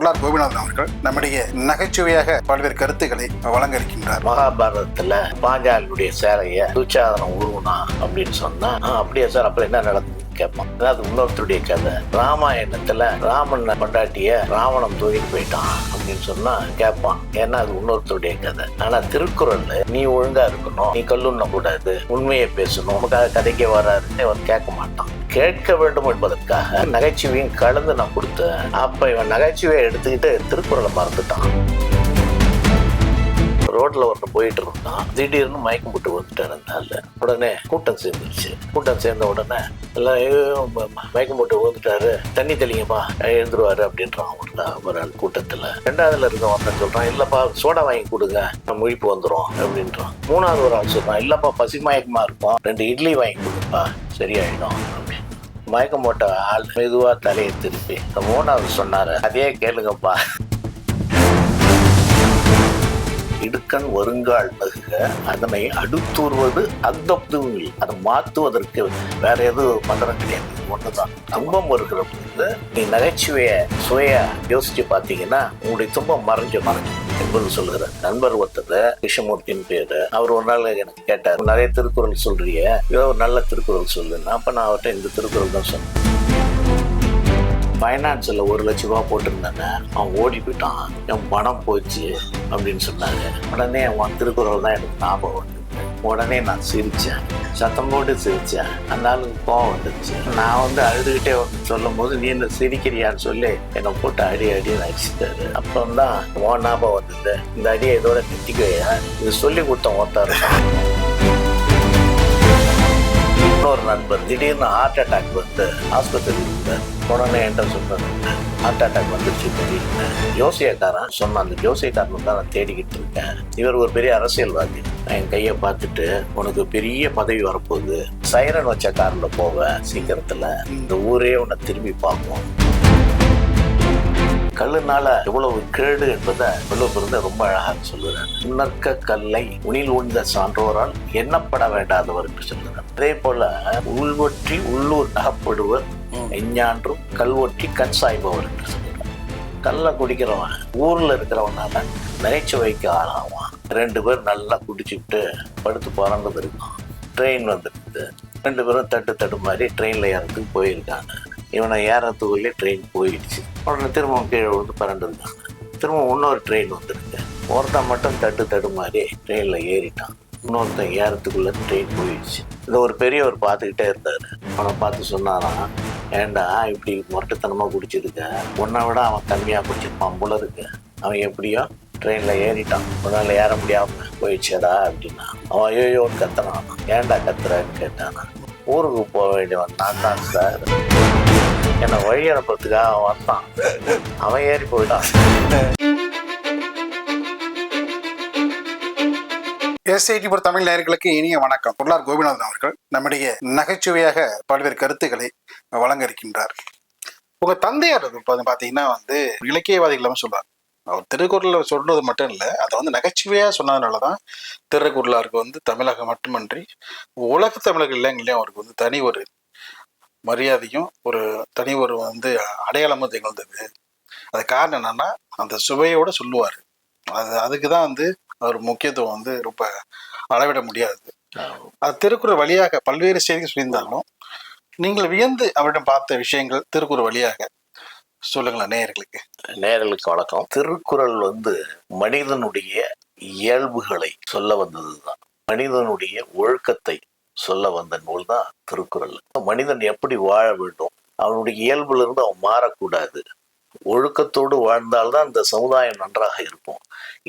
பொருளார் கோபிநாதன் அவர்கள் நம்முடைய நகைச்சுவையாக பல்வேறு கருத்துக்களை வழங்க இருக்கின்றார் மகாபாரதத்துல பாஞ்சாலியுடைய சேலையை துச்சாதனம் உருவனா அப்படின்னு சொன்னா அப்படியே சார்? அப்புறம் என்ன நடந்தது கேட்பான் அதாவது இன்னொருத்தருடைய கதை ராமாயணத்துல ராமன் கொண்டாட்டிய ராவணம் தூக்கிட்டு போயிட்டான் அப்படின்னு சொன்னா கேட்பான். ஏன்னா அது இன்னொருத்தருடைய கதை. ஆனா திருக்குறள் நீ ஒழுங்கா இருக்கணும் நீ கல்லுண்ண கூடாது உண்மையை பேசணும் உனக்காக கதைக்கே வராதுன்னு அவன் கேட்க மாட்டான். கேட்க வேண்டும் என்பதற்காக நகைச்சுவையும் கலந்து நான் கொடுத்தேன். அப்ப இவன் நகைச்சுவையை எடுத்துக்கிட்டு திருக்குறளை மறந்துட்டான். ரோட்ல ஒருத்தன் போயிட்டு இருந்தான். திடீர்னு மயக்கம் போட்டு வந்துட்டார். அந்த ஆளு உடனே கூட்டம் சேர்ந்துருச்சு. கூட்டம் சேர்ந்த உடனே எல்லாம் மயக்கம் போட்டு வந்துட்டாரு தண்ணி தெளிங்கப்பா எழுந்துருவாரு அப்படின்றான் ஒரு ஆள், ஒரு ஆள் கூட்டத்தில். ரெண்டாவதுல இருக்க ஒருத்தன் சொல்றான் இல்லப்பா சோடா வாங்கி கொடுங்க. நம்ம முழிப்பு வந்துடும் அப்படின்றான். மூணாவது ஒரு ஆள் சொல்றான் இல்லப்பா பசி மயக்கமா இருக்கும். ரெண்டு இட்லி வாங்கி கொடுப்பா சரியாயிடும் அப்படின்னு. மயக்கம் போட்ட ஆள் மெதுவா தலையை திருப்பி மூணாவது சொன்னாரு அதே கேளுங்கப்பா. இடுக்கண் வருங்கால் நகுக அதனை அடுத்தூர்வது அக்தப்துவில் அதை மாற்றுவதற்கு வேற எதுவும் மந்திரம் கிடையாது ஒன்றுதான் துன்பம் வருகிற பொழுது நீ நகைச்சுவைய சுய யோசிச்சு பார்த்தீங்கன்னா உங்களுடைய துன்பம் மறைஞ்சு மறைஞ்சு என்பது சொல்லுகிற நண்பர் ஒருத்தர் கிருஷ்ணமூர்த்தின்னு பேரு. அவர் ஒரு நாள் எனக்கு கேட்டார் நிறைய திருக்குறள் சொல்றிய? ஏதோ ஒரு நல்ல திருக்குறள் சொல்லுன்னா. அப்ப நான் அவர்கிட்ட இந்த திருக்குறள் தான் சொன்னேன். பைனான்ஸில் ஒரு லட்ச ரூபா போட்டிருந்தாங்க அவன் ஓடி போயிட்டான். என் பணம் போச்சு அப்படின்னு சொன்னாங்க உடனே அவன் திருக்குறள் தான் எனக்கு ஞாபகம் வந்தது உடனே நான் சிரித்தேன் சத்தம் போட்டு சிரித்தேன் அந்த ஆளுக்கு கோவம் வந்துச்சு நான் வந்து அழுதுகிட்டே சொல்லும் போது நீ என்ன சிரிக்கிறியான்னு சொல்லி என்னை போட்டு அடி அடி அடிச்சுட்டாரு. அப்புறம் தான் உன் ஞாபகம் வந்தது. இந்த அடியை இதோட நிறுத்திக்கவையா இது சொல்லி கொடுத்தோம் ஒருத்தர் இன்னொரு நண்பர். திடீர்னு ஹார்ட் அட்டாக் வந்து ஆஸ்பத்திரியில் இருந்தார் உடனே என்கிட்ட சொன்னார் ஹார்ட் அட்டாக் வந்துருச்சு திடீர்னு. ஜோசியக்காரன் சொன்ன அந்த ஜோசியக்காரன் தான் நான் தேடிக்கிட்டு இருக்கேன். இவர் ஒரு பெரிய அரசியல்வாதி. என் கையை பார்த்துட்டு உனக்கு பெரிய பதவி வரப்போகுது. சைரன் வச்ச காரில் போவேன் சீக்கிரத்தில். இந்த ஊரே உன்னை திரும்பி பார்ப்போம். கல்லுனால எவ்வளவு கேடு என்பதை வள்ளுவர் ரொம்ப அழகாக சொல்லுறார் உணர்க்க கல்லை உனில் உண்ட சான்றோரால் எண்ணப்பட வேண்டாதவர் என்று சொல்லுறார் அதே போல உள்வொற்றி உள்ளூர் அகப்படுவர் எஞ்ஞான்றும் கல்வொற்றி கண் சாய்பவர் என்று சொல்லுறார் கல்லை குடிக்கிறவன் ஊர்ல இருக்கிறவனால நகைச்சுவைக்கு ஆளாவான். ரெண்டு பேர் நல்லா குடிச்சுட்டு படுத்து பறந்து இருக்கான் ட்ரெயின் வந்துருக்குது. ரெண்டு பேரும் தட்டு தட்டு மாதிரி ட்ரெயினில் ஏறதுக்கு போயிருக்காங்க. இவனை ஏறத்துக்குள்ளே ட்ரெயின் போயிடுச்சு. உடனே திரும்பவும் கீழே விழுந்து பறந்துருந்தாங்க திரும்ப இன்னொரு ட்ரெயின் வந்துருக்கு. ஒருத்தன் மட்டும் தட்டு தடு மாதிரி ட்ரெயினில் ஏறிட்டான். இன்னொருத்தன் ஏறத்துக்குள்ளே ட்ரெயின் போயிடுச்சு. இதை ஒரு பெரியவர் பார்த்துக்கிட்டே இருந்தார். அவனை பார்த்து சொன்னாராம் ஏன்டா இப்படி முரட்டுத்தனமாக குடிச்சிருக்க? உன்னை விட அவன் கம்மியாக குடிச்சிருப்பான் போல இருக்கு. அவன் எப்படியோ ட்ரெயினில் ஏறிட்டான். உன்னால் ஏற முடியாமல் போயிடுச்சேடா அப்படின்னா அவன் ஐயோன்னு கத்துனான் ஏன்டா கத்துறான்னு கேட்டானா ஊருக்கு போக வேண்டியவன் நான் தான் சார். என்னை வழி அனுப்புறதுக்காக அவன் வந்தான். அவன் ஏறி போயிட்டான். எஸ்ஐடி ஒரு தமிழ் நேயர்களுக்கு இனிய வணக்கம். பொருளார் கோபிநாதன் அவர்கள் நம்முடைய நகைச்சுவையாக பல்வேறு கருத்துக்களை வழங்க இருக்கின்றார் உங்க தந்தையார் பாத்தீங்கன்னா வந்து இலக்கியவாதிகள் சொல்றார். அவர் திருக்குறளில் சொல்றது மட்டும் இல்லை அதை வந்து நகைச்சுவையாக சொன்னதுனால தான் திருக்குறளாருக்கு வந்து தமிழகம் மட்டுமன்றி உலக தமிழர்கள் இல்லைங்களையும் அவருக்கு வந்து தனி ஒரு மரியாதையும் ஒரு தனி ஒரு வந்து அடையாளமும் திகழ்ந்தது. அது காரணம் என்னன்னா அந்த சுவையோட சொல்லுவார். அது அதுக்கு தான் வந்து அவர் முக்கியத்துவம் வந்து ரொம்ப அளவிட முடியாது. அது திருக்குறள் வழியாக பல்வேறு செய்திகள் சொல்லியிருந்தாலும் நீங்கள் வியந்து அவரிடம் பார்த்த விஷயங்கள் திருக்குறள் வழியாக. சொல்லுங்களேன் நேயர்களுக்கு. நேயர்களுக்கு வணக்கம். திருக்குறள் வந்து மனிதனுடைய இயல்புகளை சொல்ல வந்தது தான் மனிதனுடைய ஒழுக்கத்தை சொல்ல வந்த நூல் தான் திருக்குறள். மனிதன் எப்படி வாழ வேண்டும்? அவனுடைய இயல்புல இருந்து அவன் மாறக்கூடாது. ஒழுக்கத்தோடு வாழ்ந்தால்தான் இந்த சமுதாயம் நன்றாக இருக்கும்.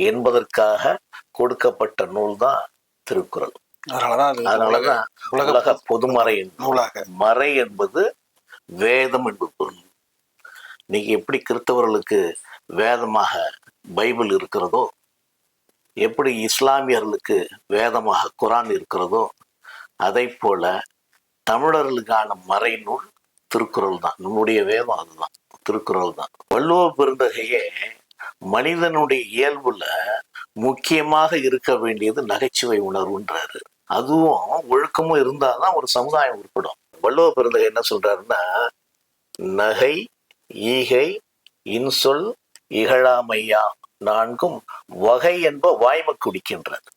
என்பதற்காக கொடுக்கப்பட்ட நூல் தான் திருக்குறள். அதனாலதான் அது உலக பொதுமறை நூலாக. மறை என்பது வேதம் என்பது பொருள். இன்னைக்கு எப்படி கிறிஸ்தவர்களுக்கு வேதமாக பைபிள் இருக்கிறதோ எப்படி இஸ்லாமியர்களுக்கு வேதமாக குரான் இருக்கிறதோ அதை போல தமிழர்களுக்கான மறைநூல் திருக்குறள் தான். நம்முடைய வேதம் அதுதான். திருக்குறள் தான். வள்ளுவ பெருந்தகையே மனிதனுடைய இயல்புல முக்கியமாக இருக்க வேண்டியது நகைச்சுவை உணர்வுன்றாரு. அதுவும் ஒழுக்கமும் இருந்தாதான் ஒரு சமுதாயம் உருப்படும். வள்ளுவ பெருந்தகை என்ன சொல்றாருன்னா நகை ஈகை இன்சொல் இகழாமையா நான்கும் வகை என்ப வாய்மை குடிக்கின்றது.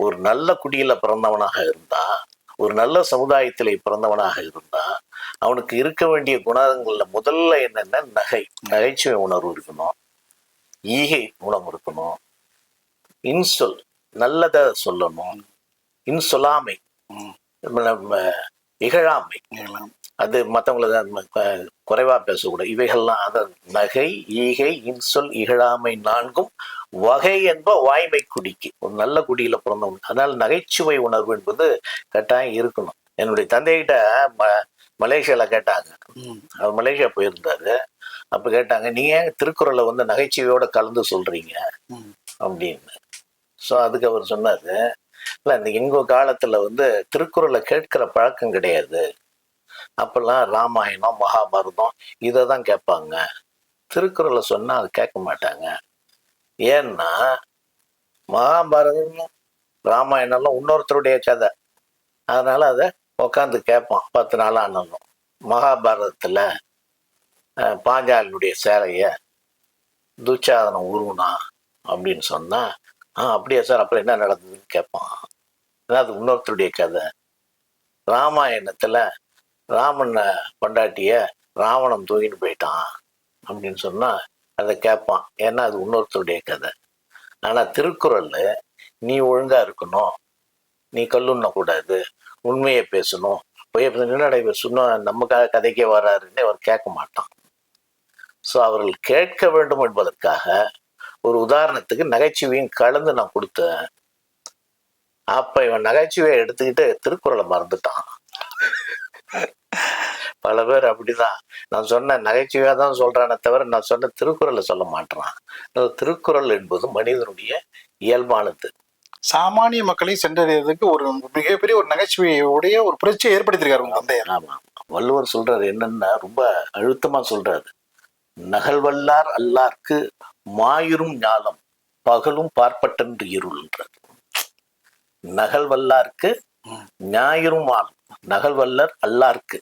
ஒரு நல்ல குடியில பிறந்தவனாக இருந்தா ஒரு நல்ல சமுதாயத்திலே பிறந்தவனாக இருந்தா அவனுக்கு இருக்க வேண்டிய குணங்கள்ல முதல்ல என்னன்னா? நகை. நகைச்சுவை உணர்வு இருக்கணும். ஈகை குணம் இருக்கணும். இன்சொல். நல்லதை சொல்லணும். இன்சொல்லாமை. இகழாமை. அது மற்றவங்கள குறைவா பேசக்கூடாது. இவைகள்லாம் அத நகை ஈகை இன்சொல் இகழாமை நான்கும் வகை என்ப வாய்மை குடிக்கு. ஒரு நல்ல குடியில பிறந்தவங்க. அதனால நகைச்சுவை உணர்வு என்பது கட்டாயம் இருக்கணும். என்னுடைய தந்தைகிட்ட ம மலேசியால கேட்டாங்க. அவர் மலேசியா போயிருந்தாரு. அப்ப கேட்டாங்க நீங்க ஏன் திருக்குறளை வந்து நகைச்சுவையோட கலந்து சொல்றீங்க. அப்படின்னு. ஸோ அதுக்கு அவர் சொன்னாரு இல்ல இந்த எங்கள் காலத்துல வந்து திருக்குறளை கேட்கிற பழக்கம் கிடையாது. அப்பெல்லாம் ராமாயணம் மகாபாரதம் இதை தான் கேட்பாங்க. திருக்குறளை சொன்னால் அது கேட்க மாட்டாங்க. ஏன்னா மகாபாரதம் ராமாயணம்லாம் இன்னொருத்தருடைய கதை. அதனால அதை உட்காந்து கேட்பான் பத்து நாள் ஆனாலும் மகாபாரதத்துல பாஞ்சாலினுடைய சேலையை துச்சாதனம் உருவனா அப்படின்னு சொன்னா ஆ அப்படியா சார்? அப்புறம் என்ன நடந்ததுன்னு கேட்பான் ஏன்னா அது இன்னொருத்தருடைய கதை. ராமாயணத்தில் ராமனை பொண்டாட்டிய ராவணம் தூங்கிட்டு போயிட்டான் அப்படின்னு சொன்னால் அதை கேட்பான். ஏன்னா அது இன்னொருத்தருடைய கதை. ஆனால் திருக்குறள்ல நீ ஒழுங்காக இருக்கணும் நீ கல்லுண்ணக்கூடாது உண்மையை பேசணும். பொய்ய என்னடா இவர் சொன்ன நமக்காக கதைக்கே வராருன்னு அவர் கேட்க மாட்டான். ஸோ அவர்கள் கேட்க வேண்டும் என்பதற்காக ஒரு உதாரணத்துக்கு நகைச்சுவையும் கலந்து நான் கொடுத்தேன். அப்ப இவன் நகைச்சுவையை எடுத்துக்கிட்டு திருக்குறளை மறந்துட்டான். பல பேர் அப்படிதான். நான் சொன்ன நகைச்சுவையா தான் சொல்றானே தவிர நான் சொன்ன திருக்குறளை சொல்ல மாட்டேறான் திருக்குறள் என்பது மனிதனுடைய இயல்பானது. சாமானிய மக்களையும் சென்றடைறதுக்கு ஒரு மிகப்பெரிய ஒரு நகைச்சுவையுடைய ஒரு புரட்சியை ஏற்படுத்தியிருக்காரு தந்தையார். ஆமா. வள்ளுவர் சொல்றாரு என்னன்னா ரொம்ப அழுத்தமா சொல்றாரு. நகல்வல்லார் அல்லார்க்கு மாயிரும் ஞாலம் பகலும் பார்ப்பட்டென்று இருள்ன்றது. நகல்வல்லார்க்கு ஞாயிறும் ஆளும் நகல் வல்லர் அல்லார்க்கு.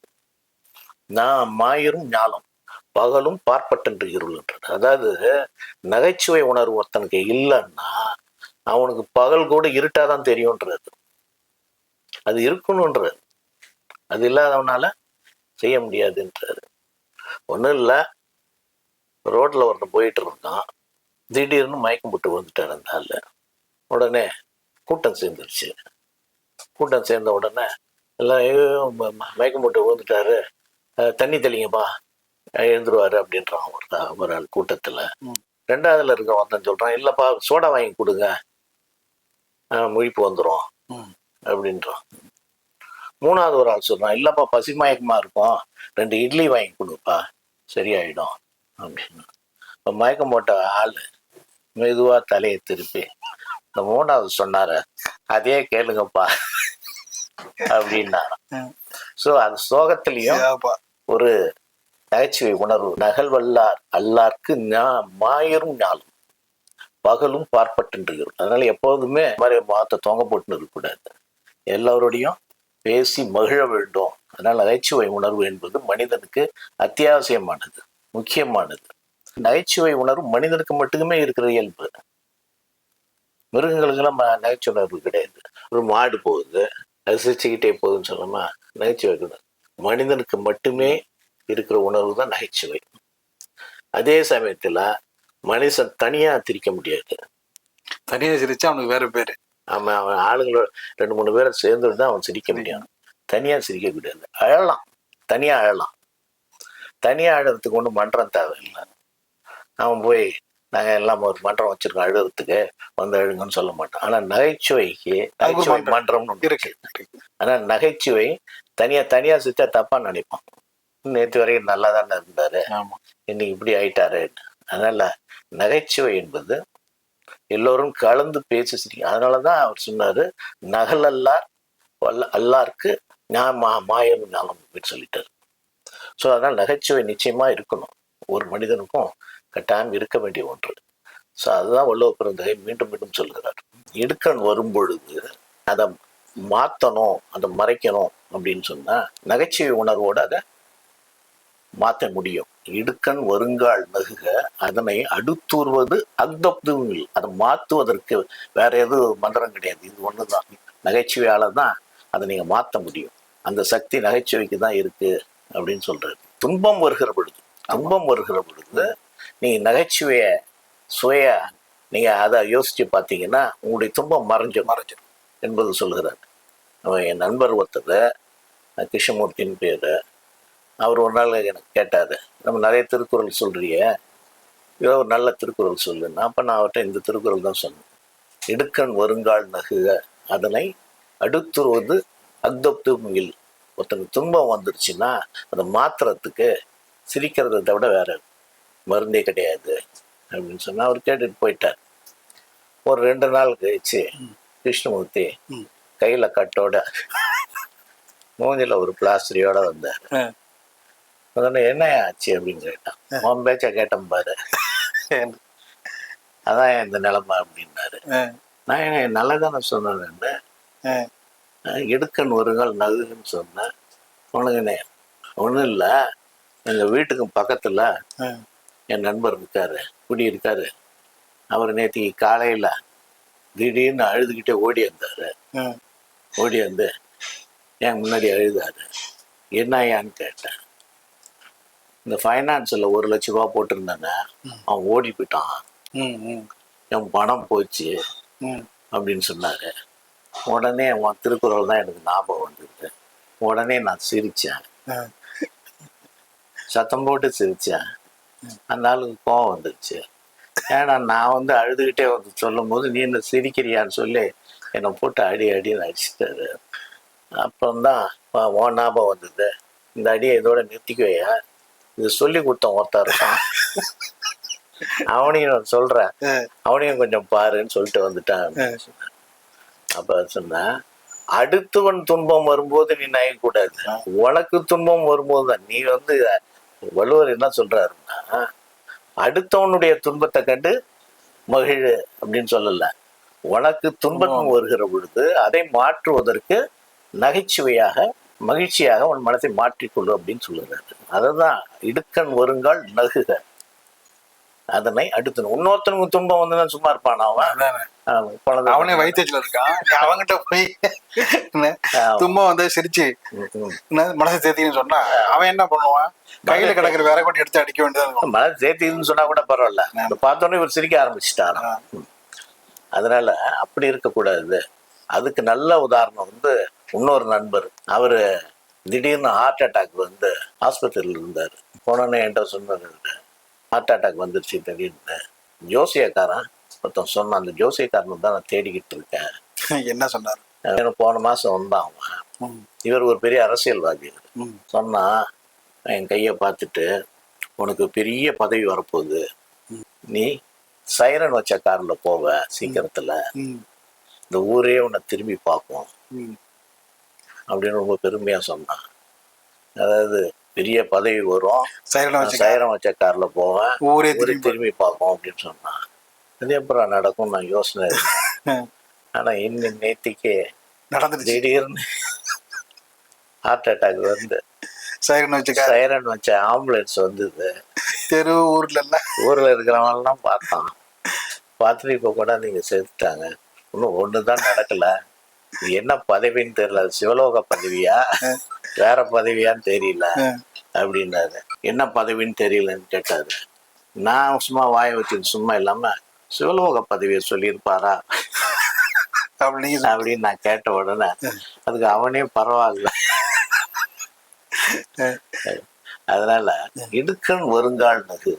நான் மாயிரும் ஞாலம் பகலும் பார்ப்பட்டென்று இருள்ன்றது. அதாவது நகைச்சுவை உணர்வு ஒருத்தனுக்கு இல்லைன்னா அவனுக்கு பகல் கூட இருட்டாதான் தெரியும்ன்றது. அது இருக்கணும்ன்றது. அது இல்லாதவனால செய்ய முடியாதுன்றது. ஒன்றும் இல்லை ரோட்ல ஒருத்தன் போயிட்டு இருந்தான் திடீர்னு மயக்கம் போட்டு வந்துட்டார் அந்த ஆளு. உடனே கூட்டம் சேர்ந்துருச்சு. கூட்டம் சேர்ந்த உடனே எல்லாம் மயக்கம் போட்டு விழுந்துட்டாரு. தண்ணி தெளிங்கப்பா எழுந்துருவாரு அப்படின்றான் ஒரு ஒரு ஆள் கூட்டத்துல. ரெண்டாவதுல இருக்க ஒருத்தன் சொல்றான் இல்லப்பா சோடா வாங்கி கொடுங்க. முழிப்பு வந்துடும் ம். அப்படின்றான். மூணாவது ஒரு ஆள் சொல்றான் இல்லப்பா பசி மயக்கமா இருக்கும். ரெண்டு இட்லி வாங்கி கொடுப்பா. சரியாயிடும். அப்படின்னு. இப்ப மயக்கம் போட்ட ஆளு மெதுவா தலையை திருப்பி இந்த மூணாவது சொன்னார அதே கேளுங்கப்பா. அப்படின்னாராம். ம். சோ அது சோகத்திலையும். ஒரு நகைச்சுவை உணர்வு நகல்வல்லார் அல்லார்க்கு மாயரும் ஞாலும் பகலும் பார்ப்பட்டு அதனால எப்போதுமே மாதிரி மாத்த தொங்க போட்டுன்னு இருக்கக்கூடாது எல்லோருடையும் பேசி மகிழ வேண்டும். அதனால நகைச்சுவை உணர்வு என்பது மனிதனுக்கு அத்தியாவசியமானது. முக்கியமானது. நகைச்சுவை உணர்வு மனிதனுக்கு மட்டுமே இருக்கிற இயல்பு. மிருகங்களுக்கெல்லாம் ம- நகைச்சுவை உணர்வு கிடையாது. ஒரு மாடு போகுது அது சிரிச்சுக்கிட்டே போகுதுன்னு சொன்னோமா நகைச்சுவை மனிதனுக்கு மட்டுமே இருக்கிற உணர்வு தான் நகைச்சுவை. அதே சமயத்துல மனுஷன் தனியா திரிக்க முடியாது. தனியா சிரிச்சா அவனுக்கு வேற பேரு. அவன் அவன் ஆளுங்களோட ரெண்டு மூணு பேரை சேர்ந்து தான் அவன் சிரிக்க முடியும். தனியா சிரிக்க கூடாது. அழலாம். தனியா அழலாம். தனியா அழறதுக்கு ஒன்றும் மன்றம் தேவையில்லை. அவன் போய் நாங்க எல்லாம் ஒரு மன்றம் வச்சிருக்கோம் அழுறதுக்கு வந்து அழுங்கன்னு சொல்ல மாட்டான். ஆனா நகைச்சுவைக்கு நகைச்சுவை மன்றம். மன்றம்னு இருக்கு இருக்கு. ஆனா நகைச்சுவை தனியா தனியா சிரிச்சா தப்பா நினைப்பான். நேற்று வரைக்கும் நல்லா தானே இருந்தாரு இன்னைக்கு இப்படி ஆயிட்டாரு. அதனால நகைச்சுவை என்பது எல்லோரும் கலந்து பேசி சிரிக்கும் அதனாலதான் அவர் சொன்னாரு நகல் அல்லார் வல்ல அல்லாருக்கு நான் மா மாயம் ஞானம் அப்படின்னு சொல்லிட்டாரு. ஸோ அதனால் நகைச்சுவை நிச்சயமா இருக்கணும். ஒரு மனிதனுக்கும் கட்டாயம் இருக்க வேண்டிய ஒன்று. ஸோ அதுதான் வள்ளுவ பிறந்தகை மீண்டும் மீண்டும் சொல்கிறார் இடுக்கன் வரும்பொழுது அதை மாத்தணும் அதை மறைக்கணும் அப்படின்னு சொன்னா நகைச்சுவை உணர்வோட அதை மாற்ற முடியும். இடுக்கண் வருங்கால் நகுக அதனை அடுத்தூர்வது அக்தப்துவில் அதை மாற்றுவதற்கு வேற எதுவும் மந்திரம் கிடையாது. இது ஒண்ணுதான். நகைச்சுவையால தான் அதை நீங்க மாற்ற முடியும். அந்த சக்தி நகைச்சுவைக்கு தான் இருக்கு. அப்படின்னு சொல்றாரு. துன்பம் வருகிற பொழுது துன்பம் வருகிற பொழுது நீங்கள் நகைச்சுவையை சுவையாக நீங்கள் அதை யோசித்து பார்த்தீங்கன்னா உங்களுடைய துன்பம் மறைஞ்சு மறைஞ்சிடும் என்பது சொல்கிறார் அவன் என் நண்பர் ஒருத்தர் கிருஷ்ணமூர்த்தின்னு பேர் அவர் ஒரு நாள் எனக்கு கேட்டார் நம்ம நிறைய திருக்குறள் சொல்கிறிய ஏதோ ஒரு நல்ல திருக்குறள் சொல்லுன்னா அப்போ நான் அவர்கிட்ட இந்த திருக்குறள் தான் சொன்னேன். இடுக்கண் வருங்கால் நகுக அதனை அடுத்துருவது அக்தப்து முகில் ஒருத்தனுக்கு துன்பம் வந்துருச்சுன்னா அதை மாத்துறதுக்கு சிரிக்கிறதை விட வேற மருந்தே கிடையாது அப்படின்னு சொன்னா அவர் கேட்டுட்டு போயிட்டார். ஒரு ரெண்டு நாள் கழிச்சு கிருஷ்ணமூர்த்தி. கையில கட்டோட மூஞ்சில ஒரு பிளாஸ்டரியோட வந்தார். உடனே என்ன ஆச்சு அப்படின்னு கேட்டான் உன் பேச்ச கேட்டேன் பாரு. அதான் இந்த நிலைமை அப்படின்னாரு. நான் என்ன நல்லதானே சொன்னேன்னு ஆ, எடுக்கன் கால் நகுன்னு சொன்னேன் உனக்குண்ணே ஒன்றும் இல்லை. எங்கள் வீட்டுக்கு பக்கத்தில். என் நண்பர் இருக்காரு குடி இருக்காரு. அவர் நேற்றுக்கு காலையில் திடீர்னு அழுதுகிட்டே ஓடி வந்தார். ஓடி வந்து என் முன்னாடி அழுதாரு. என்ன கேட்டேன். இந்த ஃபைனான்ஸில் ஒரு லட்ச ரூபா போட்டிருந்தானே அவன் ஓடி போயிட்டான். என் பணம் போச்சு. அப்படின்னு சொன்னாரு. உடனே உன் திருக்குறள் தான் எனக்கு ஞாபகம் வந்தது உடனே நான் சிரிச்சேன். ஆ, சத்தம் போட்டு சிரிச்சேன். அந்த ஆளுக்கு கோவம் வந்துருச்சு. ஏன்னா நான் வந்து அழுதுகிட்டே வந்து சொல்லும் போது நீ என்ன சிரிக்கிறியான்னு சொல்லி என்னை போட்டு அடி அடின்னு அடிச்சிட்டாரு. அப்புறம்தான் "வா, உன் ஞாபகம் வந்தது. இந்த அடியை இதோட நிறுத்திக்குவையா? இது சொல்லி கொடுத்தோம் ஒருத்தன் இருக்கான் அவனையும் ஆ, அவனையும் கொஞ்சம் பாருன்னு சொல்லிட்டு வந்துட்டான். அப்ப சொன்னேன் அடுத்தவன் துன்பம் வரும்போது நீ நயக்கூடாது. உனக்கு துன்பம் வரும்போது தான் நீ வந்து வள்ளுவர் என்ன சொல்றாருன்னா அடுத்தவனுடைய துன்பத்தை கண்டு மகிழ் அப்படின்னு சொல்லல. உனக்கு துன்பம் வருகிற பொழுது அதை மாற்றுவதற்கு நகைச்சுவையாக மகிழ்ச்சியாக உன் மனத்தை மாற்றிக்கொள்ளு அப்படின்னு சொல்லுறாரு அதுதான் இடுக்கண் வருங்கால் நகுக. அதனை அடுத்து இன்னொருத்தனுக்கு துன்பம் வந்து சும்மா இருப்பான் அவன்? அவனே வைத்தியத்துல இருக்கான். நீ அவன்கிட்ட போய் தும்மா வந்து சிரிச்சு. மனசை தேத்தின்னு சொன்னா? அவன் என்ன பண்ணுவான்? கையில கிடக்குற வேற கொண்டு எடுத்து அடிக்க வேண்டியதா மழை சேர்த்தின்னு சொன்னா கூட பரவாயில்ல. அதை பார்த்தோன்னே இவர் சிரிக்க ஆரம்பிச்சிட்டாராம். அதனால அப்படி இருக்கக்கூடாது. அதுக்கு நல்ல உதாரணம் வந்து இன்னொரு நண்பர். அவரு திடீர்னு ஹார்ட் அட்டாக் வந்து ஆஸ்பத்திரியில் இருந்தார். போனோன்னே என்கிட்ட சொன்னார் ஹார்ட் அட்டாக் வந்துருச்சு திடீர்னு ஜோசியக்காரன் ஒருத்தன் சொன்னான் அந்த ஜோசியக்காரனை தான் நான் தேடிக்கிட்டு இருக்கேன். என்ன சொன்னாரு? எனக்கு போன மாசம் வந்தான் அவன். இவர் ஒரு பெரிய அரசியல்வாதி. சொன்னா என் கையை பார்த்துட்டு உனக்கு பெரிய பதவி வரப்போகுது. நீ சைரன் வச்ச கார்ல போவ சீக்கிரத்துல. இந்த ஊரே உன்னை திரும்பி பார்ப்போம். அப்படின்னு ரொம்ப பெருமையா சொன்னான். அதாவது பெரிய பதவி வரும். நான் வச்சு சைரன் கார்ல போவேன். ஊரே திரும்பி பார்ப்போம் அப்படின்னு சொன்னான். அது அப்புறம் நடக்கும் நான் யோசனை. ஆனா இன்னும் நேத்திக்கு நடந்துருச்சு திடீர்னு ஹார்ட் அட்டாக் வந்து. சைலண்ட் வச்சு சைரன் வச்ச ஆம்புலன்ஸ் வந்தது. தெரு ஊர்ல ஊர்ல இருக்கிறவங்கலாம் பார்த்தான். பார்த்துட்டு இப்போ கூட நீங்க சேர்த்துட்டாங்க இன்னும் ஒண்ணுதான் நடக்கல. என்ன பதவின்னு தெரியல. சிவலோக பதவியா? வேற பதவியான்னு தெரியல அப்படின்னாரு. என்ன பதவின்னு தெரியலன்னு கேட்டாரு. நான் சும்மா வாயை வச்சு சும்மா இல்லாம சிவலோக பதவியை சொல்லியிருப்பாரா? அப்படி நீங்க சொ- அப்படின்னு நான் கேட்ட உடனே அதுக்கு அவனே பரவாயில்ல. அதனால இடுக்கண் வருங்கால் நகு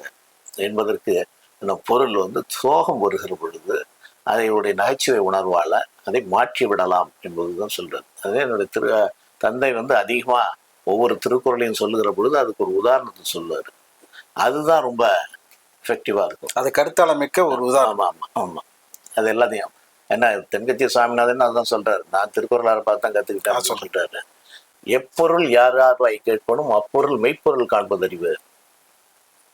என்பதற்கு இந்த பொருள் வந்து சோகம் வருகிற பொழுது அதையுடைய நகைச்சுவை உணர்வால அதை மாற்றி விடலாம் என்பதுதான் சொல்றது அதே என்னுடைய திரு தந்தை வந்து அதிகமா ஒவ்வொரு திருக்குறளையும் சொல்லுகிற பொழுது அதுக்கு ஒரு உதாரணத்தை சொல்லுவாரு. அதுதான் ரொம்ப எஃபெக்டிவா இருக்கும். அது கருத்தால மிக்க ஒரு உதாரணம். ஆமா ஆமா ஆமா. அது எல்லாத்தையும். என்ன தென்கட்சி சுவாமிநாதன் அதான் சொல்றாரு? நான் திருக்குறளார பார்த்து தான் கத்துக்கிட்டேன் சொல்லிட்டாரு எப்பொருள் யார் யார் வாய் கேட்பனும் அப்பொருள் மெய்ப்பொருள் காண்பதறிவு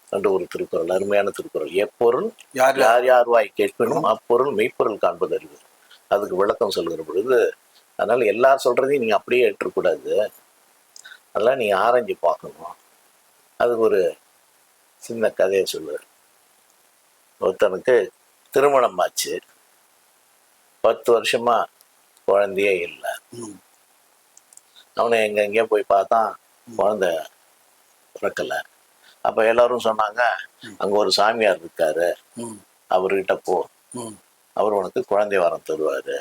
என்ற ஒரு திருக்குறள் அருமையான திருக்குறள். எப்பொருள் யார்? யார் யார் வாய் கேட்பனும் அப்பொருள் மெய்ப்பொருள் காண்பதறிவு. அதுக்கு விளக்கம் சொல்லுகிற பொழுது அதனால எல்லார் சொல்றதையும் நீங்க அப்படியே ஏற்றக்கூடாது. அதெல்லாம் நீங்க ஆராய்ஞ்சு பார்க்கணும். அதுக்கு ஒரு சின்ன கதையை சொல்லுவார் ஒருத்தனுக்கு திருமணம் ஆச்சு. பத்து வருஷமா குழந்தையே இல்லை. அவனை எங்க எங்கேயோ போய் பார்த்தான் குழந்தை பிறக்கல. அப்ப எல்லாரும் சொன்னாங்க அங்க ஒரு சாமியார் இருக்காரு. அவர்கிட்ட போ. அவர் உனக்கு குழந்தை வரம் தருவாரு.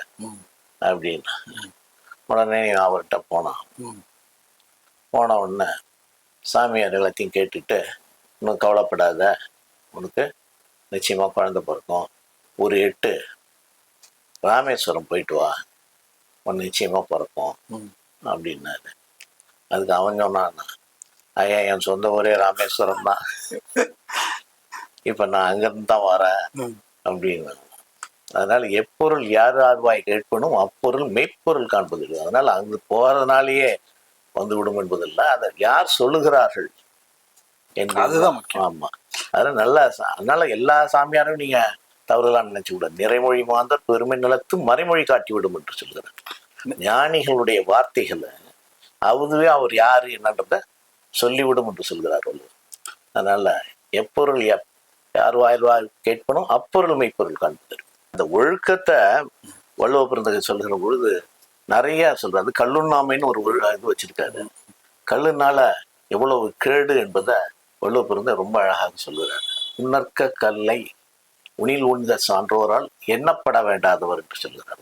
அப்படின்னு. உடனே அவர்கிட்ட போனான். போன உடனே சாமியார் எல்லாத்தையும் கேட்டுட்டு இன்னும் கவலைப்படாத. உனக்கு நிச்சயமா குழந்தை பிறக்கும். ஒரு எட்டு ராமேஸ்வரம் போயிட்டு வா. உன் நிச்சயமா பிறக்கும். அப்படின்னாரு. அதுக்கு அவன் சொன்னான் ஐயா என் சொந்த ஊரே ராமேஸ்வரம் தான். இப்போ நான் அங்கிருந்து தான் வரேன். அப்படின்னு அதனால எப்பொருள் யார் ஆர்வாய் கேட்கணும் அப்பொருள் மெய்ப்பொருள் காண்பதில்லை. அதனால அங்கு போறதுனாலேயே வந்து விடும் என்பதில்லை. அதை யார் சொல்லுகிறார்கள்? அதுதான் முக்கியம். ஆமா. அதனால நல்ல அதனால எல்லா சாமியாரும் நீங்க தவறுலாம் நினைச்சு விட நிறைமொழி மாந்தர் பெருமை நிலத்து மறைமொழி காட்டி விடும் என்று சொல்கிறார் ஞானிகளுடைய வார்த்தைகளை அதுவே அவர் யாரு என்னன்றத சொல்லிவிடும் என்று சொல்கிறார் வள்ளுவர் அதனால எப்பொருள் எப்- யார் வாயில்வாய் கேட்பனும் அப்பொருள் மெய்ப்பொருள் காண்பது இந்த ஒழுக்கத்தை வள்ளுவ பிறந்தகை சொல்கிற பொழுது நிறைய சொல்றாரு. கல்லுண்ணாமைன்னு ஒரு இது வச்சிருக்காரு. கல்லுனால எவ்வளவு கேடு என்பதை வள்ளுவ பிறந்த ரொம்ப அழகாக சொல்கிறார் உணர்க்க கல்லை உணில் உணிந்த சான்றோரால் எண்ணப்பட வேண்டாதவர் என்று சொல்கிறார்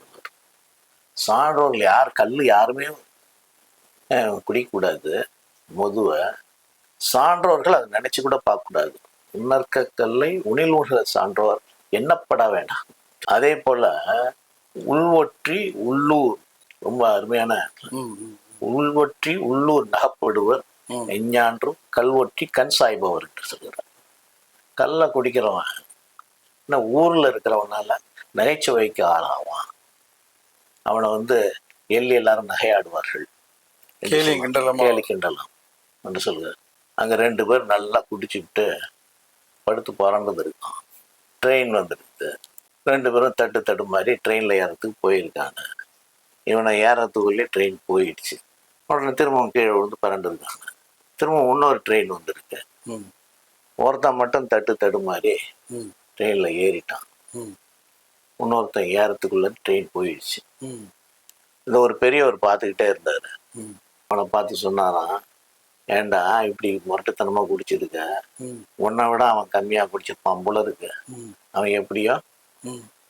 சான்றோர்கள் யார்? கல் யாருமே அஹ், குடிக்கக்கூடாது. மொதுவை சான்றோர்கள் அதை நினைச்சு கூட பார்க்கக்கூடாது. உணர்க்க கல்லை உணில் உணர்கிற சான்றோர் எண்ணப்பட வேண்டாம் அதே போல உள்வொற்றி உள்ளூர் ரொம்ப அருமையான. உள்வொற்றி உள்ளூர் நகப்படுவர். எஞ்ஞான்றும் கல்வொற்றி கண் சாய்பவர் என்று சொல்கிறார் கல்லை குடிக்கிறவன் என்ன ஊர்ல இருக்கிறவனால நகைச்சுவைக்கு ஆளாவான் அவனை வந்து எள்ளி எல்லாரும் நகையாடுவார்கள் கேலி. கிண்டலமா? கேலி கிண்டலாம் என்று சொல்கிறார் அங்க ரெண்டு பேர் நல்லா குடிச்சுட்டு படுத்து புறண்டது இருக்கும் ட்ரெயின் வந்துடுது ரெண்டு பேரும் தட்டு தட்டு மாதிரி ட்ரெயினில் ஏறத்துக்கு போயிருக்காங்க இவனை ஏறத்துக்குள்ளே ட்ரெயின் போயிடுச்சு உடனே திரும்பவும் கீழே விழுந்து பறந்துருக்காங்க திரும்ப இன்னொரு ட்ரெயின் வந்திருக்கு ம். ஒருத்தன் மட்டும் தட்டு தடு மாதிரி ம். ட்ரெயினில் ஏறிட்டான் ம். இன்னொருத்தன் ஏறத்துக்குள்ள ட்ரெயின் போயிடுச்சு ம். இதை ஒரு பெரியவர் பார்த்துக்கிட்டே இருந்தார் ம். அவனை பார்த்து சொன்னாராம் ஏண்டா இப்படி முரட்டுத்தனமாக குடிச்சிருக்க. உன்னை விட அவன் கம்மியாக குடிச்சிருப்பான் போல இருக்கு. அவன் எப்படியோ.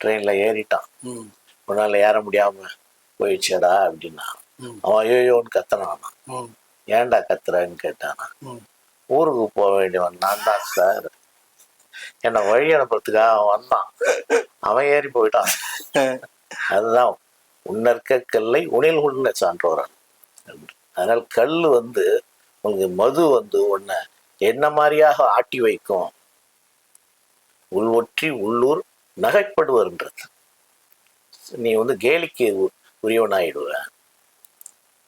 ட்ரெயினில் ஏறிட்டான். ம். உன்னால் ஏற முடியாம போயிடுச்சேடா அப்படின்னா. அவன் ஐயோயோன்னு கத்துனானா ம். ஏன்டா கத்துறன்னு கேட்டானா. ஊருக்கு போக வேண்டியவன் நான் தான் சார். என்னை வழி அனுப்புறதுக்காக அவன் வந்தான். அவன் ஏறி போயிட்டான். அதுதான் உன்னற்க கல்லை உணில் உள்ள சான்றோரன். அதனால் கல் வந்து உங்களுக்கு மது வந்து உன்னை என்ன மாதிரியாக ஆட்டி வைக்கும்? உள்வொற்றி உள்ளூர் நகைப்படுவர்ன்றது. நீ வந்து கேலிக்கு உ- உரியவனாயிடுவ.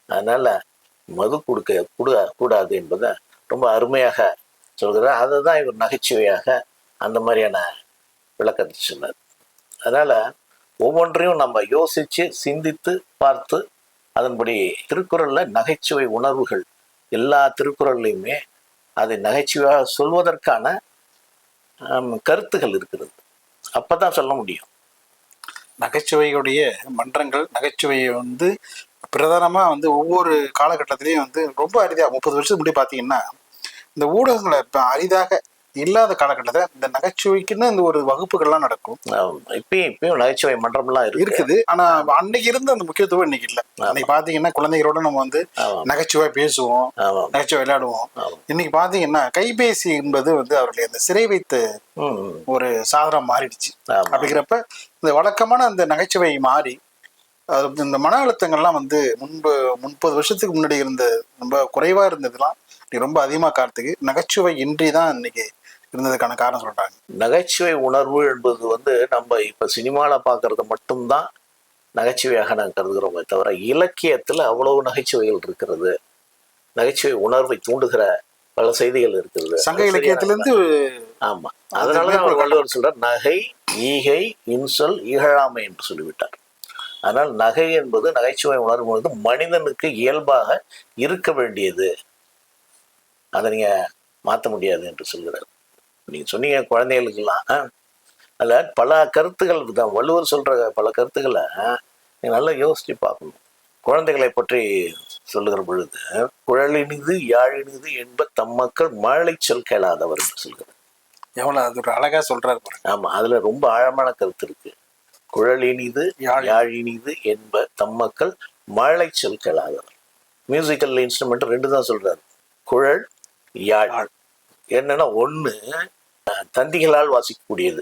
அதனால மது கொடுக்க கூட கூடாது என்பதை ரொம்ப அருமையாக சொல்கிறார். அதை தான் இவர் நகைச்சுவையாக அந்த மாதிரியான விளக்கத்தை சொன்னார். அதனால ஒவ்வொன்றையும் நம்ம யோசிச்சு சிந்தித்து பார்த்து அதன்படி திருக்குறளில் நகைச்சுவை உணர்வுகள் எல்லா திருக்குறள்லையுமே அதை நகைச்சுவையாக சொல்வதற்கான கருத்துகள் இருக்கிறது. அப்பதான் சொல்ல முடியும். நகைச்சுவையுடைய மன்றங்கள் நகைச்சுவையை வந்து பிரதானமாக வந்து ஒவ்வொரு காலகட்டத்திலையும் வந்து ரொம்ப அரிதாக முப்பது வருஷத்துக்கு முன்னாடி பார்த்தீங்கன்னா இந்த ஊடகங்களை இப்போ அரிதாக இல்லாத காலகட்டத்தில் இந்த நகைச்சுவைக்குன்னு இந்த ஒரு வகுப்புகள்லாம் நடக்கும். இப்பயும் இப்பயும் நகைச்சுவை மன்றம்லாம் இருக்கு. இருக்குது. ஆனா அன்னைக்கு இருந்த அந்த முக்கியத்துவம் இன்னைக்கு இல்ல. அன்னைக்கு பாத்தீங்கன்னா குழந்தைகளோட நம்ம வந்து நகைச்சுவை பேசுவோம் நகைச்சுவை விளையாடுவோம். இன்னைக்கு பாத்தீங்கன்னா கைபேசி என்பது வந்து அவர்களை அந்த சிறை வைத்த. ஒரு சாதனம் மாறிடுச்சு. அப்படிங்கிறப்ப இந்த வழக்கமான அந்த நகைச்சுவை மாறி இந்த மன அழுத்தங்கள்லாம் வந்து முன்பு முப்பது வருஷத்துக்கு முன்னாடி இருந்த ரொம்ப குறைவா இருந்ததுலாம் ரொம்ப அதிகமா காலத்துக்கு நகைச்சுவை இன்றி தான் இன்னைக்கு இருந்ததுக்கான காரணம் சொல்றாங்க நகைச்சுவை உணர்வு என்பது வந்து நம்ம இப்ப சினிமால பாக்குறது மட்டும்தான் நகைச்சுவையாக நாங்கள் கருதுகிறோமே தவிர இலக்கியத்துல அவ்வளவு நகைச்சுவைகள் இருக்கிறது. நகைச்சுவை உணர்வை தூண்டுகிற பல செய்திகள் இருக்கிறது. சங்க இலக்கியத்திலிருந்து ஆமா. அதனாலதான் அவர் வள்ளுவர் சொல்றார் நகை ஈகை இன்சொல் இகழாமை என்று சொல்லிவிட்டார். ஆனால் நகை என்பது நகைச்சுவை உணர்வு என்பது மனிதனுக்கு இயல்பாக இருக்க வேண்டியது. அதை நீங்க மாற்ற முடியாது என்று சொல்கிறார். நீங்க சொன்னீங்க குழந்தைகளுக்கெல்லாம். அதுல பல கருத்துகள் தான் வள்ளுவர் சொல்ற பல கருத்துக்களை நல்லா யோசிச்சு பார்க்கணும். குழந்தைகளை பற்றி சொல்லுகிற பொழுது குழலினிது யாழினிது என்ப தம் மக்கள் மழலை சொல் கேளாதவர் என்று சொல்கிறார். எவ்வளவு அது ஒரு அழகா சொல்றாரு பாருங்க. ஆமா அதுல ரொம்ப ஆழமான கருத்து இருக்கு. குழலினிது யாழ். யாழினிது என்ப தம் மக்கள் மழலை சொல் கேளாதவர். மியூசிக்கல் இன்ஸ்ட்ருமெண்ட் ரெண்டு தான் சொல்றாரு. குழல் யாழ். என்னன்னா அஹ், தந்திகளால் வாசிக்கக்கூடியது.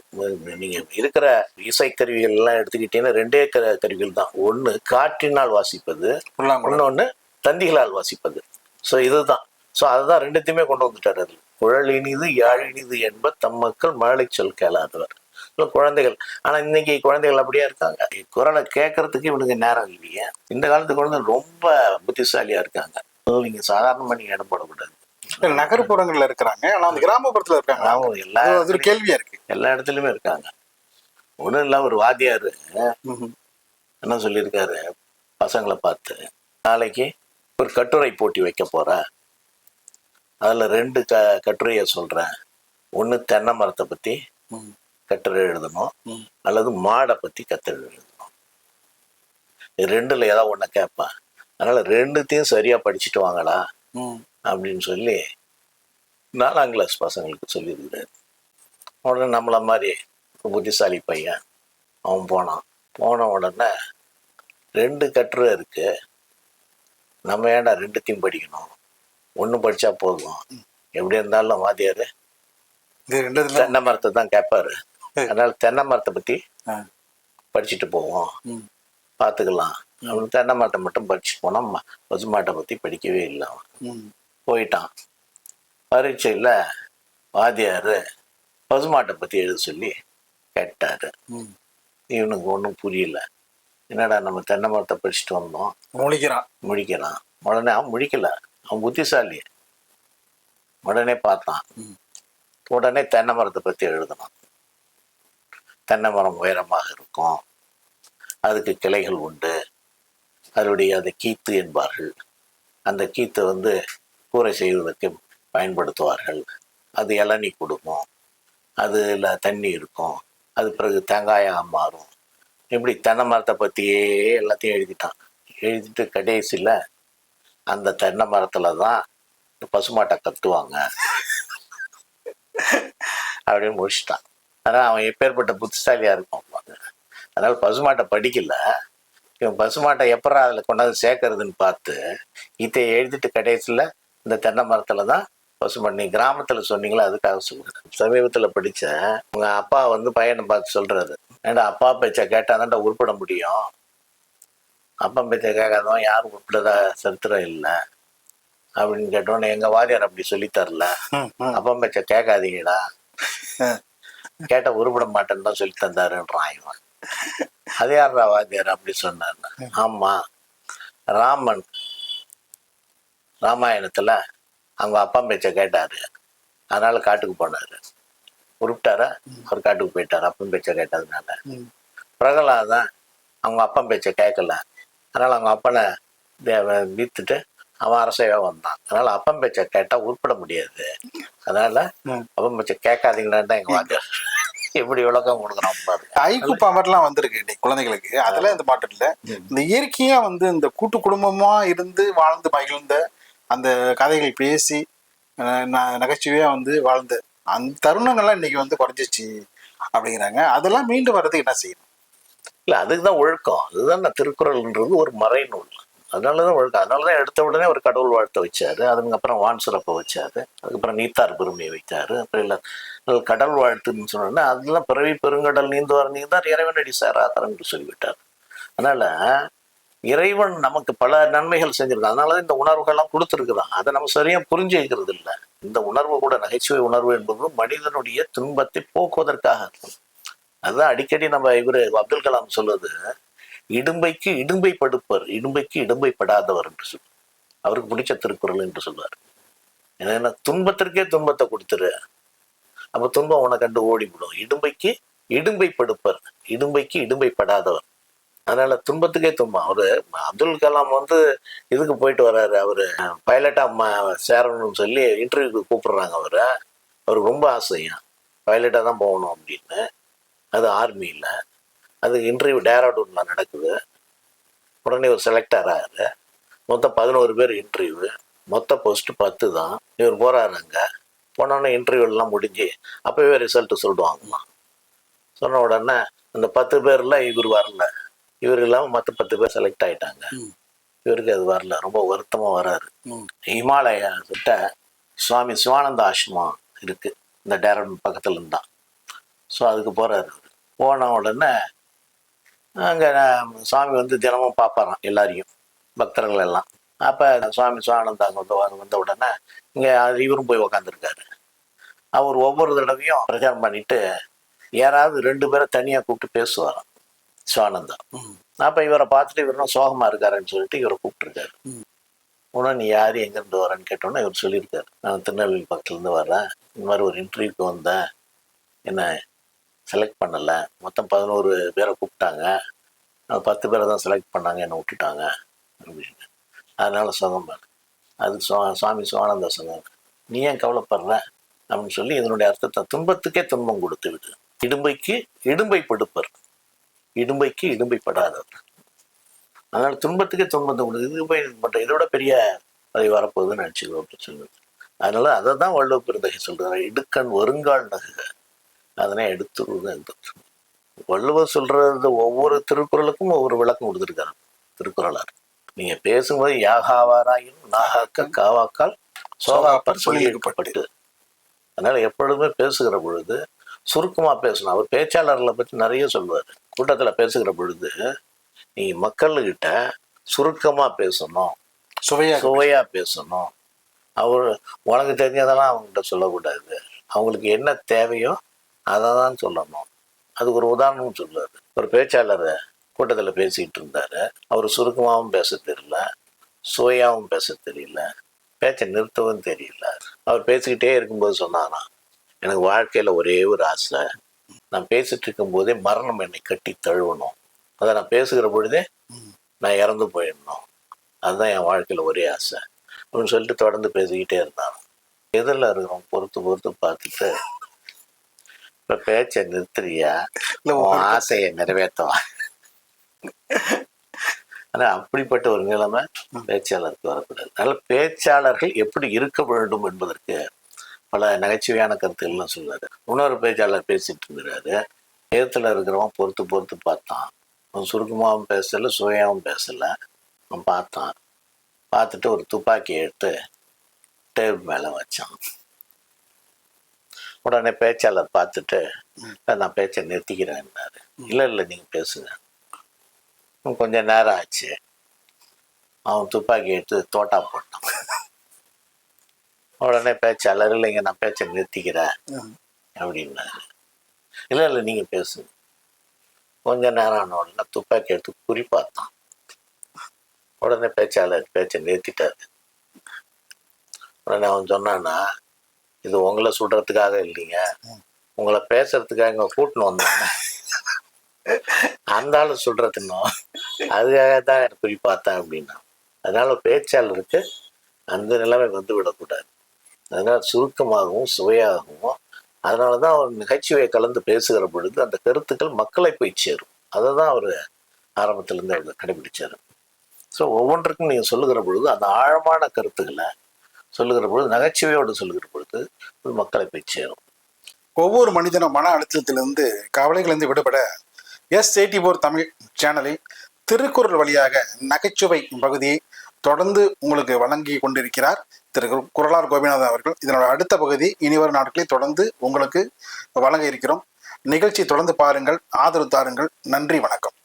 நீங்க இருக்கிற இசைக்கருவிகள் எல்லாம் எடுத்துக்கிட்டீங்கன்னா ரெண்டே க- கருவிகள் தான். ஒண்ணு காற்றினால் வாசிப்பது இன்னொன்னு தந்திகளால் வாசிப்பது. ஸோ இதுதான். ஸோ அதுதான் ரெண்டுத்தையுமே கொண்டு வந்துட்டார் அதில். குழல் இனிது யாழ் இனிது என்ப தம் மக்கள் மழலை சொல் கேளாதவர். இல்லை குழந்தைகள். ஆனா இன்னைக்கு குழந்தைகள் அப்படியே இருக்காங்க. குரலை கேட்கறதுக்கு இவனுக்கு நேரம் இல்லையே. இந்த காலத்து குழந்தை ரொம்ப புத்திசாலியா இருக்காங்க. நீங்க சாதாரணமா நீங்க இடம் போடக்கூடாது. நகர்ப்புறங்கள்ல இருக்கிறாங்க. ஆனா அந்த கிராமப்புறத்துல இருக்காங்க. அவங்க எல்லா அது ஒரு கேள்வியா இருக்கு. எல்லா இடத்துலயுமே இருக்காங்க. ஒன்றும் இல்லை ஒரு வாத்தியார். என்ன சொல்லியிருக்காரு? பசங்களை பார்த்து நாளைக்கு ஒரு கட்டுரை போட்டி வைக்க போறேன் அதுல ரெண்டு க கட்டுரையை சொல்றேன். ஒண்ணு தென்னை மரத்தை பத்தி ம். கட்டுரை எழுதணும். அல்லது மாடை பத்தி கட்டுரை எழுதணும். ரெண்டுல ஏதாவது ஒண்ண கேட்பேன் அதனால ரெண்டுத்தையும் சரியா படிச்சுட்டு வாங்கடா. ம். அப்படின்னு சொல்லி நாலாம் கிளாஸ் பசங்களுக்கு சொல்லியிருக்கிறாரு உடனே நம்மள மாதிரி புத்திசாலி பையன் அவன் போனான். போன உடனே ரெண்டு கட்டுரை இருக்கு. நம்ம ஏன்டா ரெண்டுத்தையும் படிக்கணும்? ஒன்று படிச்சா போதும். எப்படி இருந்தாலும் வாத்தியார் இதுல தென்னை மரத்தை தான் கேட்பாரு. அதனால தென்னை மரத்தை பற்றி. படிச்சுட்டு போவோம். பார்த்துக்கலாம். அவன் தென்னை மரத்தை மட்டும் படிச்சுட்டு போனால் பசுமாட்டை பற்றி படிக்கவே இல்லை அவன். போயிட்டான். பரீட்சையில் வாத்தியார் பசுமாட்டை பற்றி எழுத சொல்லி கேட்டாரு. இவனுக்கு ஒன்றும் புரியல. என்னடா நம்ம தென்னை மரத்தை படிச்சுட்டு வந்தோம்? முழிக்கிறான். முழிக்கிறான். உடனே அவன் முழிக்கல. அவன் புத்திசாலி. உடனே பார்த்தான். உடனே தென்னை மரத்தை பற்றி எழுதணும் தென்னை மரம் உயரமாக இருக்கும். அதுக்கு கிளைகள் உண்டு. அதனுடைய அந்த கீத்து என்பார்கள். அந்த கீத்தை வந்து கூரை செய்வதற்கு பயன்படுத்துவார்கள். அது இளநி கொடுக்கும். அதில் தண்ணி இருக்கும். அது பிறகு தேங்காயாக மாறும். இப்படி தென்னை மரத்தை பற்றியே எல்லாத்தையும் எழுதிட்டான். எழுதிட்டு கடைசியில் அந்த தென்னை மரத்தில் தான் பசுமாட்டை கத்துவாங்க அப்படின்னு முடிச்சிட்டான். ஆனால் அவன் எப்பேற்பட்ட புத்திசாலியாக இருக்கும் அதனால் பசுமாட்டை படிக்கல. இவன் பசுமாட்டை எப்படா அதில் கொண்டாந்து சேர்க்கறதுன்னு பார்த்து இதை எழுதிட்டு கடைசியில் இந்த தென்னை மரத்தில் தான் பசுமாட்டு நீ கிராமத்தில் சொன்னீங்களா அதுக்காக சொல்லுறேன் சமீபத்தில் படித்த உங்கள் அப்பா வந்து பையனை பார்த்து சொல்கிறாரு ஏன்டா அப்பா பேச்சை கேட்டால் தான்டா உருப்பட முடியும்? அப்பா பேச்சை கேட்காதவன் யாரும் உருப்பிட்டதா சரித்திரம் இல்லை. அப்படின்னு கேட்டோன்னே எங்கள் வாரியார் அப்படி சொல்லித் தரல. அப்பா பேச்சை கேட்காதீங்கடா. கேட்டா உருப்பட மாட்டேன்னு தான் சொல்லி தந்தாருன்றான் இவன். அது யாரா வாத்தியார் அப்படி சொன்னார் ஆமா. ராமன். ராமாயணத்துல அவங்க அப்பா பேச்ச கேட்டாரு. அதனால காட்டுக்கு போனாரு. உருப்பிட்டாரா? அவர் காட்டுக்கு போயிட்டாரு அப்பன் பேச்ச கேட்டதுனால. பிரகலாதன் அவங்க அப்பன் பேச்ச கேட்கல அதனால அவங்க அப்பனை வீத்துட்டு அவன் அரசையா வந்தான். அதனால அப்பன் பேச்ச கேட்டா உருப்பட முடியாது. அதனால. அப்பன் பேச்ச கேட்காதீங்களான்னு தான் எங்க வாத்தியார் எப்படி விளக்கம் கொடுக்குறான் பாருங்க ஐக்கு பவர்லாம் வந்திருக்கு குழந்தைகளுக்கு. அதெல்லாம் இந்த பாட்டு இல்ல இந்த இயற்கையா வந்து இந்த கூட்டு குடும்பமா இருந்து வாழ்ந்து மகிழ்ந்த அந்த கதைகள் பேசி அஹ், ந- நகைச்சுவையா வந்து வாழ்ந்த அந்த தருணங்கள்லாம் இன்னைக்கு வந்து குறைஞ்சிச்சு அப்படிங்கிறாங்க. அதெல்லாம் மீண்டு வர்றதுக்கு என்ன செய்யணும்? இல்ல அதுக்கு தான் ஒழுக்கம். அதுதான் நான் திருக்குறள்ன்றது ஒரு மறைநூல். அதனாலதான் ஒழுக்கம். அதனாலதான் எடுத்த உடனே ஒரு கடவுள் வாழ்த்தை வச்சாரு. அதுக்கப்புறம் வான் சிறப்பை வச்சாரு. அதுக்கப்புறம் நீத்தார் பெருமையை வைத்தாரு. அப்புறம் இல்ல கடல் வாழ்த்துன்னு சொன்னோன்னா அதெல்லாம் பிறவி பெருங்கடல் நீந்துவார் நீந்தார் இறைவனடி சேராதார் சொல்லிவிட்டார். அதனால இறைவன் நமக்கு பல நன்மைகள் செஞ்சிருக்கான். அதனால இந்த உணர்வுகள்லாம் கொடுத்துருக்குறான் அதை நம்ம சரியா புரிஞ்சுக்கிறது இல்லை இந்த உணர்வு கூட நகைச்சுவை உணர்வு என்பது மனிதனுடைய துன்பத்தை போக்குவதற்காக. இருக்கும் அதுதான் அடிக்கடி நம்ம இவரு அப்துல் கலாம் சொல்வது இடும்பைக்கு இடும்பை படுப்பர் இடும்பைக்கு இடும்பை படாதவர் என்று சொல் அவருக்கு பிடிச்ச திருக்குறள் என்று சொல்வார். ஏன்னா துன்பத்திற்கே துன்பத்தை கொடுத்துரு. அப்ப துன்பம் உன கண்டு ஓடிவிடும். இடும்பைக்கு இடும்பை படுப்பர் இடும்பைக்கு இடும்பை படாதவர் அதனால துன்பத்துக்கே துன்பம். அவரு அப்துல் கலாம் வந்து இதுக்கு போயிட்டு வர்றாரு அவரு பைலட்டா சேரணும்னு சொல்லி இன்டர்வியூக்கு கூப்பிடுறாங்க அவரை. அவருக்கு ரொம்ப ஆசையும் பைலட்டாக தான் போகணும் அப்படின்னு. அது ஆர்மியில் அது இன்டர்வியூ டேராடூனில் நடக்குது. உடனே ஒரு செலக்ட் ஆகிறாரு மொத்தம் பதினோரு பேர் இன்டர்வியூ மொத்த போஸ்ட்டு பத்து தான். இவர் போகிறாரு அங்கே. போனோடனே இன்டர்வியூலாம் முடிஞ்சு அப்போவே ரிசல்ட்டு சொல்லிடுவாங்களாம் சொன்ன உடனே அந்த பத்து பேரில் இவர் வரல. இவர் இல்லாமல் மற்ற பத்து பேர் செலக்ட் ஆயிட்டாங்க. ம். இவருக்கு அது வரல. ரொம்ப வருத்தமாக வராரு. ஹிமாலயா கிட்ட சுவாமி சிவானந்த ஆசிரமம் இருக்கு. இந்த டேரன் பக்கத்துல இருந்தான் ஸோ அதுக்கு அவரு. போன உடனே அங்கே சுவாமி வந்து தினமும் பார்ப்பாராம் எல்லாரையும் பக்தர்கள் எல்லாம். அப்போ சுவாமி சிவானந்தா அங்கே வந்து வந்த உடனே இங்கே இவரும் போய் உக்காந்துருக்காரு. அவர் ஒவ்வொரு தடவையும் பிரச்சாரம் பண்ணிட்டு யாராவது ரெண்டு பேரை தனியாக கூப்பிட்டு பேசுவாராம். சிவானந்தா. அப்போ இவரை பார்த்துட்டு இவரும் சோகமா இருக்காருன்னு சொல்லிட்டு இவரை கூப்பிட்டுருக்காரு. உடனே நீ யார்? எங்கேருந்து வரேன்னு கேட்டோன்னே இவர் சொல்லியிருக்காரு. நான் திருநெல்வேலி பக்கத்துலேருந்து வர்றேன். இந்த மாதிரி ஒரு இன்டர்வியூக்கு வந்தேன். என்ன செலக்ட் பண்ணலை. மொத்தம் பதினோரு பேரை கூப்பிட்டாங்க. பத்து பேரை தான் செலக்ட் பண்ணாங்க. என்னை விட்டுட்டாங்க. அப்படின்னு. அதனால சுகமாக அது அதுக்கு சுவா சுவாமி சிவானந்தா சொன்னாங்க நீ ஏன் கவலைப்படுற? அப்படின்னு சொல்லி இதனுடைய அர்த்தத்தை துன்பத்துக்கே துன்பம் கொடுத்து விடு. இடும்பைக்கு இடும்பை படுப்பர். இடும்பைக்கு இடும்பைப்படாதவர் அதனால துன்பத்துக்கே துன்பத்தை கொடுத்து இது போய் இதை இதோட பெரிய அதை வரப்போகுதுன்னு நினச்சிக்கிறோம் அப்படின்னு சொல்லுது. அதனால அதை தான் வள்ளுவ பெருந்தகை சொல்றாரு. இடுக்கண் வருங்கால் நகுக. அதனை எடுத்துருவது வள்ளுவர் சொல்றது ஒவ்வொரு திருக்குறளுக்கும் ஒவ்வொரு விளக்கம் கொடுத்துருக்காரு. திருக்குறளார். நீங்க பேசும்போது யாகாவாராயும் நாகாக்க காவாக்கால் சோகாப்பர் சொல்லியிருக்கப்பட்டு அதனால எப்பொழுதுமே பேசுகிற பொழுது சுருக்கமா பேசணும். அவர் பேச்சாளர்களை பற்றி நிறைய சொல்லுவார் கூட்டத்துல பேசுகிற பொழுது நீ மக்கள்கிட்ட சுருக்கமா பேசணும். சுவையாக சுவையா பேசணும். அவர் உனக்கு தெரிஞ்சதெல்லாம் அவங்ககிட்ட சொல்லக்கூடாது. அவங்களுக்கு என்ன தேவையோ அதை தான் சொல்லணும். அதுக்கு ஒரு உதாரணம் சொல்லுவார் ஒரு பேச்சாளர் கூட்டத்தில் பேசிக்கிட்டு இருந்தாரு. அவர் சுருக்கமாகவும் பேச தெரியல. சுவையாகவும் பேச தெரியல. பேச்சை நிறுத்தவும் தெரியல. அவர் பேசிக்கிட்டே இருக்கும்போது சொன்னாராம் எனக்கு வாழ்க்கையில் ஒரே ஒரு ஆசை. நான் பேசிட்டு இருக்கும்போதே மரணம் என்னை கட்டி தழுவணும். அதை நான் பேசுகிற பொழுதே நான் இறந்து போயிடணும். அதுதான் என் வாழ்க்கையில் ஒரே ஆசை. அப்படின்னு சொல்லிட்டு தொடர்ந்து பேசிக்கிட்டே இருந்தான் எதிரில் இருக்கிறோம் பொறுத்து பொறுத்து பார்த்துட்டு இப்போ பேச்சை நிறுத்துறியா? இல்லை உன் ஆசையை நிறைவேற்றவா ஆனா அப்படிப்பட்ட ஒரு நிலைமை பேச்சாளருக்கு வரக்கூடாது. அதனால பேச்சாளர்கள் எப்படி இருக்க வேண்டும் என்பதற்கு பல நகைச்சுவையான கருத்துக்கள்லாம் சொல்றாரு. இன்னொரு பேச்சாளர் பேசிட்டு இருக்கிறாரு ஏத்துல இருக்கிறவன் பொறுத்து பொறுத்து பார்த்தான். அவன் சுருக்கமாகவும் பேசல சுவையாகவும் பேசல. அவன் பார்த்தான். பார்த்துட்டு ஒரு துப்பாக்கி எடுத்து டேபிள் மேலே வச்சான். உடனே பேச்சாளர் பார்த்துட்டு நான் பேச்சை நிறுத்திக்கிறேன்னாரு இல்லை இல்லை நீங்கள் பேசுங்க. கொஞ்சம் கொஞ்ச நேரம் ஆச்சு. அவன் துப்பாக்கி எடுத்து தோட்டா போட்டான். உடனே பேச்சாளர் இல்லைங்க நான் பேச்சை நிறுத்திக்கிறேன். ம். அப்படின்னாரு. இல்லை இல்லை நீங்கள் பேசுங்க. கொஞ்ச நேரம் ஆன உடனே துப்பாக்கி எடுத்து குறி பார்த்தான். உடனே பேச்சாளர் பேச்சை நிறுத்திட்டாரு. உடனே அவன் சொன்னான்னா இது உங்களை சுடுறதுக்காக இல்லைங்க. உங்களை பேசுறதுக்காக இங்க கூட்டின்னு வந்தாங்க. அந்த ஆளு சொல்றது இன்னும் அதுக்காக தான் குறி பார்த்தேன் அப்படின்னா. அதனால பேச்சாளருக்கு அந்த நிலைமை வந்து விடக்கூடாது. அதனால் சுருக்கமாகவும் சுவையாகவும் அதனால தான் அவர் நிகழ்ச்சியை கலந்து பேசுகிற பொழுது அந்த கருத்துக்கள் மக்களை போய் சேரும். அதை தான் அவர் ஆரம்பத்திலேருந்து அவர் கடைபிடிச்சார். ஸோ ஒவ்வொன்றுக்கும் நீங்கள் சொல்லுகிற பொழுது அந்த ஆழமான கருத்துக்களை சொல்லுகிற பொழுது நகைச்சுவையோடு சொல்லுகிற பொழுது அது மக்களை போய் சேரும். ஒவ்வொரு மனிதனும் மன அழுத்தத்திலிருந்து கவலைகளிலிருந்து விடுபட எஸ் எயிட்டி ஃபோர் தமிழ் சேனலில் திருக்குறள் வழியாக நகைச்சுவை பகுதியை தொடர்ந்து உங்களுக்கு வழங்கி கொண்டிருக்கிறார் திரு குரலார் கோபிநாதன் அவர்கள். இதனோட அடுத்த பகுதி இனிவரும் நாட்களில் தொடர்ந்து உங்களுக்கு வழங்க இருக்கிறோம். நிகழ்ச்சி தொடர்ந்து பாருங்கள் ஆதரவு தாருங்கள். நன்றி வணக்கம்.